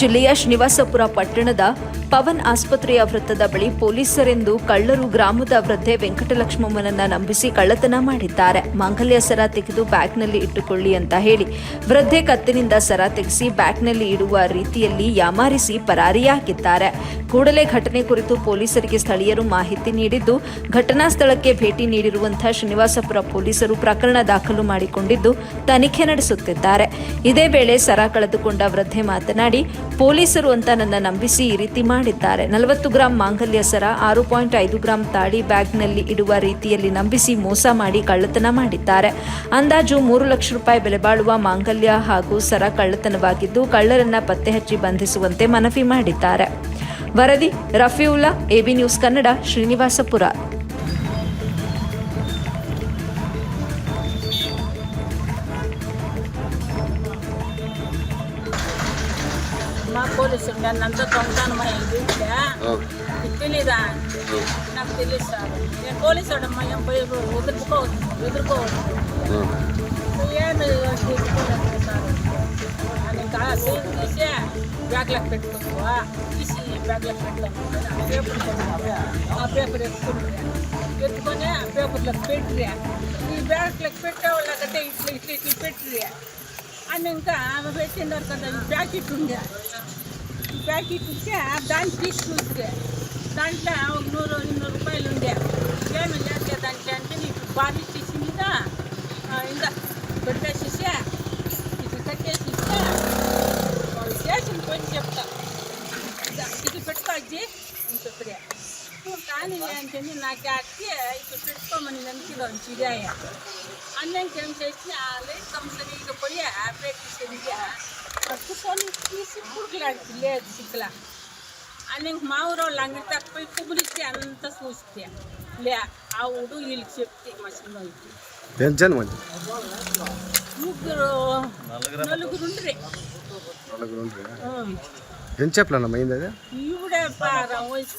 ಜಿಲ್ಲೆಯ ಶ್ರೀನಿವಾಸಪುರ ಪಟ್ಟಣದ ಪವನ್ ಆಸ್ಪತ್ರೆಯ ವೃತ್ತದ ಬಳಿ ಪೊಲೀಸರೆಂದು ಕಳ್ಳರು ಗ್ರಾಮದ ವೃದ್ಧೆ ವೆಂಕಟಲಕ್ಷ್ಮಮ್ಮನನ್ನ ನಂಬಿಸಿ ಕಳ್ಳತನ ಮಾಡಿದ್ದಾರೆ. ಮಾಂಗಲ್ಯ ಸರ ತೆಗೆದು ಬ್ಯಾಗ್ನಲ್ಲಿ ಇಟ್ಟುಕೊಳ್ಳಿ ಅಂತ ಹೇಳಿ ವೃದ್ಧೆ ಕತ್ತಿನಿಂದ ಸರ ತೆಗೆಸಿ ಬ್ಯಾಗ್ನಲ್ಲಿ ಇಡುವ ರೀತಿಯಲ್ಲಿ ಯಾಮಾರಿಸಿ ಪರಾರಿಯಾಗಿದ್ದಾರೆ. ಕೂಡಲೇ ಘಟನೆ ಕುರಿತು ಪೊಲೀಸರಿಗೆ ಸ್ಥಳೀಯರು ಮಾಹಿತಿ ನೀಡಿದ್ದು, ಘಟನಾ ಸ್ಥಳಕ್ಕೆ ಭೇಟಿ ನೀಡಿರುವಂತಹ ಶ್ರೀನಿವಾಸಪುರ ಪೊಲೀಸರು ಪ್ರಕರಣ ದಾಖಲು ಮಾಡಿಕೊಂಡಿದ್ದು, ತನಿಖೆ ನಡೆಸುತ್ತಿದ್ದಾರೆ. ಇದೇ ವೇಳೆ ಸರ ಕಳೆದುಕೊಂಡ ವೃದ್ಧೆ ಮಾತನಾಡಿ ಪೊಲೀಸರು ಅಂತ ನನ್ನ ನಂಬಿಸಿ ಈ ರೀತಿ ಮಾಡಿದ್ದಾರೆ. ನಲವತ್ತು ಗ್ರಾಂ ಮಾಂಗಲ್ಯ ಸರ, ಆರು ಪಾಯಿಂಟ್ ಐದು ಗ್ರಾಂ ತಾಳಿ ಬ್ಯಾಗ್ನಲ್ಲಿ ಇಡುವ ರೀತಿಯಲ್ಲಿ ನಂಬಿಸಿ ಮೋಸ ಮಾಡಿ ಕಳ್ಳತನ ಮಾಡಿದ್ದಾರೆ. ಅಂದಾಜು ಮೂರು ಲಕ್ಷ ರೂಪಾಯಿ ಬೆಲೆ ಬಾಳುವ ಮಾಂಗಲ್ಯ ಹಾಗೂ ಸರ ಕಳ್ಳತನವಾಗಿದ್ದು, ಕಳ್ಳರನ್ನ ಪತ್ತೆ ಹಚ್ಚಿ ಬಂಧಿಸುವಂತೆ ಮನವಿ ಮಾಡಿದ್ದಾರೆ. ವರದಿ ರಫಿಯುಲ್ಲಾ ಎಬಿ ನ್ಯೂಸ್ ಕನ್ನಡ, ಶ್ರೀನಿವಾಸಪುರ. మా పోలీసు ఉండే అంతా దొంగతనం అయింది తెలీదా నాకు తెలియదు సార్ నేను పోలీసు వాడమ్మా ఏం పోయి ఎదుర్కోవద్దు ఎదుర్కోవద్దు ఏమి ఎదుర్కోలేదు సార్ అని కాసి తీసి బ్యాగ్లకు పెట్టుకోవా తీసి బ్యాగ్లకు పెడతాను ఆ పేపర్ ఆ పేపర్ ఎత్తుకుంటే ఎత్తుకొని ఆ పేపర్లకు పెట్టిరా ఈ బ్యాగ్లకు పెట్టే వాళ్ళకంటే ఇట్లా ఇట్లా ఇట్లా పెట్టిరా అని ఇంకా ఆమె పెట్టినారు కదా ఈ ప్యాకెట్ ఉండే. ఈ ప్యాకెట్ ఇస్తే దాన్ని తీసి చూస్తే దాంట్లో ఒక నూరు ఇన్నూరు రూపాయలు ఉండే. ఏమి లేదు దాంట్లో అంటే నీకు బాగా తీసి మీద ఇంకా పెట్టేసేసే ఇది కట్టేసి ఇస్తే వాళ్ళు చేసిన పని చెప్తా. ఇది పెట్టుకోవచ్చు అని చెప్పితే కానీ అంటే నాకు అక్కి ఇప్పుడు పెట్టుకోమని నమ్మిలో చిరాయ? అన్నంకి ఏం చేసి ఆ లైట్ పెట్టింది పట్టుకొని తీసి పురుగులాంటి లేదు సిక్కులా అని మా ఊరు లంగడి తక్కువ కుబురిస్తే అంతా చూస్తే లే ఆ. ఊడు వీళ్ళకి చెప్తే మా చిన్నోళ్ళకి పెంచాను మంచి ముగ్గురు నలుగురు నలుగురు ఏం చెప్పలేనమ్మా అయింది